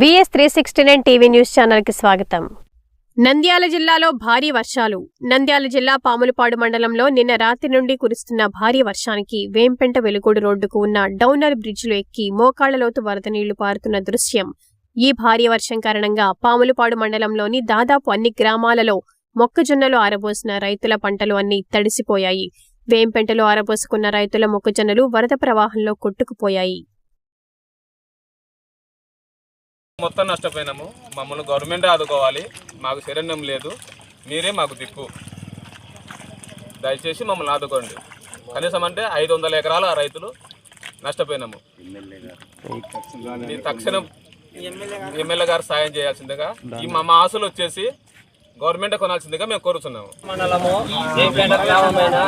VS three sixty nine TV news ఛానల్కి స్వాగతం. నంద్యాల జిల్లాలో భారీ వర్షాలు. నంద్యాల జిల్లా పాములపాడు మండలంలో నిన్న రాత్రి నుండి కురుస్తున్న భారీ వర్షానికి వేంపెంట వెలుగోడు రోడ్డుకు ఉన్న డౌనర్ బ్రిడ్జ్లు ఎక్కి మోకాళ్ళలోతు వరద నీళ్ళు పారుతున్న దృశ్యం. ఈ భారీ వర్షం కారణంగా పాములపాడు మండలంలోని దాదాపు అన్ని గ్రామాలలో మొక్కజొన్నలు ఆరబోసిన రైతుల పంటలు అన్ని తడిసిపోయాయి. వేంపెంటలో ఆరబోసుకున్న రైతుల మొక్కజొన్నలు వరద ప్రవాహంలో కొట్టుకుపోయాయి. మొత్తం నష్టపోయినాము. మమ్మల్ని గవర్నమెంట్ ఆదుకోవాలి. మాకు శరణ్యం లేదు. మీరే మాకు దిక్కు. దయచేసి మమ్మల్ని ఆదుకోండి. కనీసం అంటే ఐదు వందల ఎకరాల రైతులు నష్టపోయినాము. తక్షణం ఎమ్మెల్యే గారు సాయం చేయాల్సిందిగా ఈ మా ఆశలు వచ్చేసి గవర్నమెంట్ కొనాల్సిందిగా మేము కోరుతున్నాము మండలము గ్రామమైన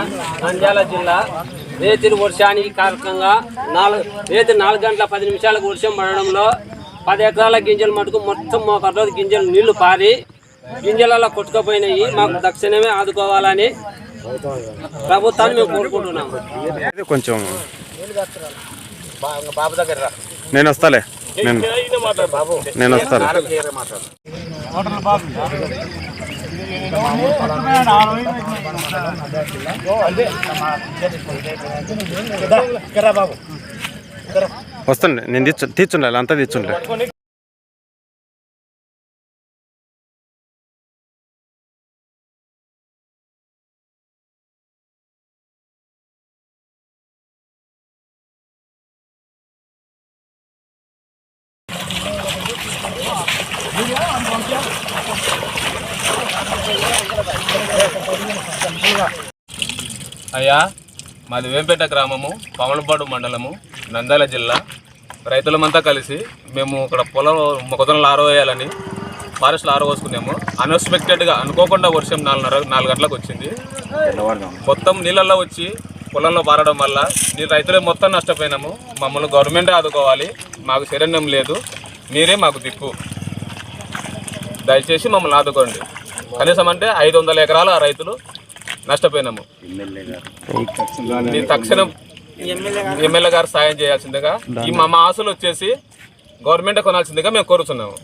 నంద్యాల జిల్లా రేతిరి వర్షానికి కారకంగా నాలుగు రేతి నాలుగు గంటల పది నిమిషాలకు వర్షం పడడంలో పది ఎకరాల గింజలు మటుకు మొత్తం ఒక రోజు గింజలు నీళ్ళు పారి గింజలలో కొట్టుకుపోయినాయి మాకు తక్షణమే ఆదుకోవాలని ప్రభుత్వాన్ని మేము కోరుకుంటున్నాము ఇది కొంచెం బాబు దగ్గర నేను వస్తాలే నేను నేను వస్తాను వస్తుండే. నేను తీర్చు తీర్చుండాలి అంతా తీర్చుండే అయ్యా. మాది వేంపేట గ్రామము పవనపాడు మండలము నంద్యాల జిల్లా. రైతులమంతా కలిసి మేము ఇక్కడ పొలం మొక్కజొన్నలు ఆరవేయాలని ఫారెస్ట్లో ఆరవేసుకున్నాము అన్ఎక్స్పెక్టెడ్గా అనుకోకుండా వర్షం నాలుగున్నర నాలుగు గంటలకు వచ్చింది. మొత్తం నీళ్ళల్లో వచ్చి పొలంలో పారడం వల్ల నీరు రైతులే మొత్తం నష్టపోయినాము. మమ్మల్ని గవర్నమెంటే ఆదుకోవాలి. మాకు శరణ్యం లేదు. మీరే మాకు దిక్కు. దయచేసి మమ్మల్ని ఆదుకోండి. కనీసం అంటే ఐదు వందల ఎకరాల రైతులు నష్టపోయినాము. తక్షణం ఎమ్మెల్యే గారు సాయం చేయాల్సిందిగా ఈ మా ఆశలు వచ్చేసి గవర్నమెంట్ కొనాల్సిందిగా మేము కోరుతున్నాము.